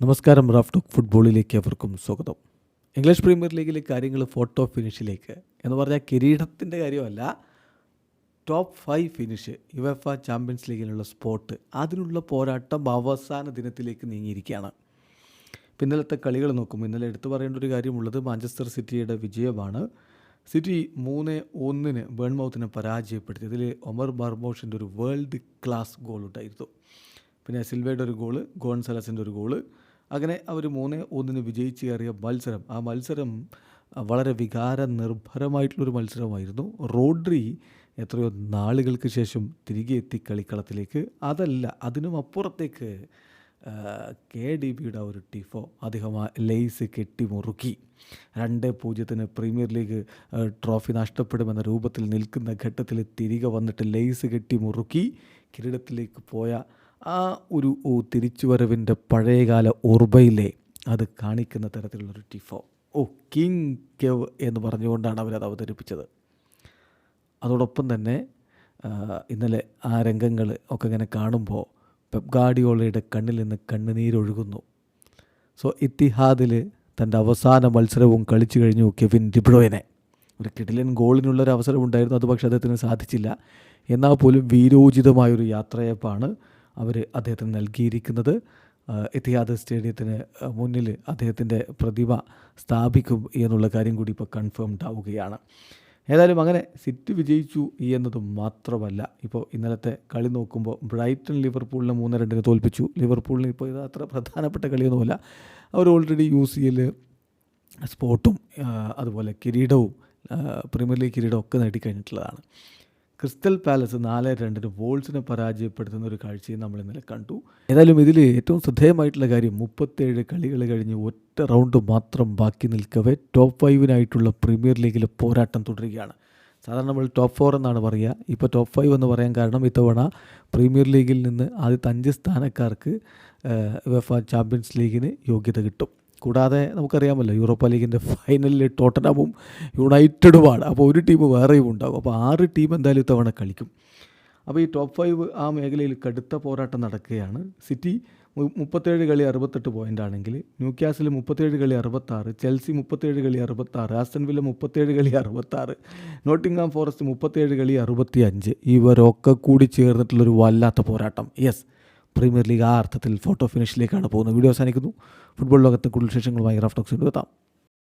നമസ്കാരം Raf talk ഫുട്ബോളിലേക്ക് അവർക്കും സ്വാഗതം. ഇംഗ്ലീഷ് പ്രീമിയർ ലീഗിലെ കാര്യങ്ങൾ ഫോട്ടോ ഫിനിഷിലേക്ക് എന്ന് പറഞ്ഞാൽ കിരീടത്തിന്റെ കാര്യമല്ല top five finish UEFA champions ലീഗിലുള്ള spot അതിനുള്ള പോരാട്ടം അവസാന ദിനത്തിലേക്ക് നീങ്ങിയിരിക്കുകയാണ്. പിന്നലത്തെ കളികൾ നോക്കും ഇന്നലെ എടുത്തു പറയേണ്ട ഒരു കാര്യമുള്ളത് മാഞ്ചസ്റ്റർ സിറ്റിയുടെ വിജയമാണ്. സിറ്റി മൂന്ന് ഒന്നിന് ബേൺമൗത്തിനെ പരാജയപ്പെടുത്തി. ഇതിൽ ഒമർ ബാർബോഷിന്റെ ഒരു വേൾഡ് ക്ലാസ് ഗോൾ ഉണ്ടായിരുന്നു പിന്നെ സിൽവയുടെ ഒരു ഗോൾ ഗോൺസലസിന്റെ ഒരു ഗോൾ അങ്ങനെ അവർ മൂന്ന് ഒന്നിന് വിജയിച്ച് കയറിയ മത്സരം. ആ മത്സരം വളരെ വികാര നിർഭരമായിട്ടുള്ളൊരു മത്സരമായിരുന്നു. റോഡ്രി എത്രയോ നാളുകൾക്ക് ശേഷം തിരികെ എത്തി കളിക്കളത്തിലേക്ക്. അതല്ല അതിനും അപ്പുറത്തേക്ക് കെ ഡി ബിയുടെ ഒരു ടിഫോ അദ്ദേഹം ആ ലെയ്സ് കെട്ടി മുറുക്കി. രണ്ട് പൂജ്യത്തിന് പ്രീമിയർ ലീഗ് ട്രോഫി നഷ്ടപ്പെടുമെന്ന രൂപത്തിൽ നിൽക്കുന്ന ഘട്ടത്തിൽ തിരികെ വന്നിട്ട് ലെയ്സ് കെട്ടി മുറുക്കി കിരീടത്തിലേക്ക് പോയ ആ ഒരു തിരിച്ചുവരവിന്റെ പഴയകാല ഓർബയിലെ അത് കാണിക്കുന്ന തരത്തിലുള്ളൊരു ടിഫോ. ഓ കിങ് കെവ് എന്ന് പറഞ്ഞുകൊണ്ടാണ് അവരത് അവതരിപ്പിച്ചത്. അതോടൊപ്പം തന്നെ ഇന്നലെ ആ രംഗങ്ങൾ ഒക്കെ ഇങ്ങനെ കാണുമ്പോൾ പെപ് ഗാഡിയോളയുടെ കണ്ണിൽ നിന്ന് കണ്ണുനീരൊഴുകുന്നു. സോ ഇത്തിഹാദിൽ തന്റെ അവസാന മത്സരവും കളിച്ചു കഴിഞ്ഞു കെവിൻ ഡിബ്രോയനെ ഒരു കിടിലൻ ഗോളിനുള്ളൊരു അവസരം ഉണ്ടായിരുന്നു അത് പക്ഷേ അദ്ദേഹത്തിന് സാധിച്ചില്ല. എന്നാൽ പോലും വീരോചിതമായൊരു യാത്രയപ്പാണ് അവർ അദ്ദേഹത്തിന് നൽകിയിരിക്കുന്നത്. എത്തിയാദ് സ്റ്റേഡിയത്തിന് മുന്നിൽ അദ്ദേഹത്തിന്റെ പ്രതിമ സ്ഥാപിക്കും എന്നുള്ള കാര്യം കൂടി ഇപ്പോൾ കൺഫേംഡ് ആവുകയാണ്. ഏതായാലും അങ്ങനെ സിറ്റി വിജയിച്ചു എന്നത് മാത്രമല്ല ഇപ്പോൾ ഇന്നലത്തെ കളി നോക്കുമ്പോൾ ബ്രൈറ്റൺ ലിവർപൂളിനെ മൂന്ന് രണ്ടിന് തോൽപ്പിച്ചു. ലിവർപൂളിന് ഇപ്പോൾ ഇത് അത്ര പ്രധാനപ്പെട്ട കളിയൊന്നുമല്ല. അവർ ഓൾറെഡി യു സി എൽ സ്പോട്ടും അതുപോലെ കിരീടവും പ്രീമിയർ ലീഗ് കിരീടവും ഒക്കെ നേടിക്കഴിഞ്ഞിട്ടുള്ളതാണ്. ക്രിസ്റ്റൽ പാലസ് നാല് രണ്ടിന് വോൾസിനെ പരാജയപ്പെടുത്തുന്ന ഒരു കാഴ്ചയും നമ്മൾ ഇന്നലെ കണ്ടു. ഏതായാലും ഇതിൽ ഏറ്റവും ശ്രദ്ധേയമായിട്ടുള്ള കാര്യം മുപ്പത്തേഴ് കളികൾ കഴിഞ്ഞ് ഒറ്റ റൗണ്ട് മാത്രം ബാക്കി നിൽക്കവേ ടോപ്പ് ഫൈവിനായിട്ടുള്ള പ്രീമിയർ ലീഗിൽ പോരാട്ടം തുടരുകയാണ്. സാധാരണ നമ്മൾ ടോപ്പ് ഫോർ എന്നാണ് പറയുക ഇപ്പോൾ ടോപ്പ് ഫൈവ് എന്ന് പറയാൻ കാരണം ഇത്തവണ പ്രീമിയർ ലീഗിൽ നിന്ന് ആദ്യത്തെ അഞ്ച് സ്ഥാനക്കാർക്ക് വെഫ ചാമ്പ്യൻസ് ലീഗിന് യോഗ്യത കിട്ടും. കൂടാതെ നമുക്കറിയാമല്ലോ യൂറോപ്പ ലീഗിന്റെ ഫൈനലിൽ ടോട്ടനാമും യുണൈറ്റഡുമാണ്. അപ്പോൾ ഒരു ടീം വേറെയും ഉണ്ടാകും. അപ്പോൾ ആറ് ടീം എന്തായാലും ഇത്തവണ കളിക്കും. അപ്പോൾ ഈ ടോപ്പ് ഫൈവ് ആ മേഖലയിൽ കടുത്ത പോരാട്ടം നടക്കുകയാണ്. സിറ്റി മുപ്പത്തേഴ് കളി അറുപത്തെട്ട് പോയിന്റ് ആണെങ്കിൽ ന്യൂ ക്യാസിൽ മുപ്പത്തേഴ് കളി അറുപത്താറ് ചെൽസി മുപ്പത്തേഴ് കളി അറുപത്താറ് ആസ്റ്റൻവില്ല മുപ്പത്തേഴ് കളി അറുപത്താറ് നോട്ടിംഗ്ഹാം ഫോറസ്റ്റ് മുപ്പത്തേഴ് കളി അറുപത്തി അഞ്ച് ഇവരൊക്കെ കൂടി ചേർന്നിട്ടുള്ളൊരു വല്ലാത്ത പോരാട്ടം. യെസ് പ്രീമിയർ ലീഗ് ആ അർത്ഥത്തിൽ ഫോട്ടോ ഫിനിഷിലേക്കാണ് പോകുന്നത്. വീഡിയോ അവസാനിക്കുന്നു. ഫുട്ബോൾ ലോകത്തെ കൂടുതൽ വിശേഷങ്ങളുമായി റഫ് ടോക്സ് എത്താം.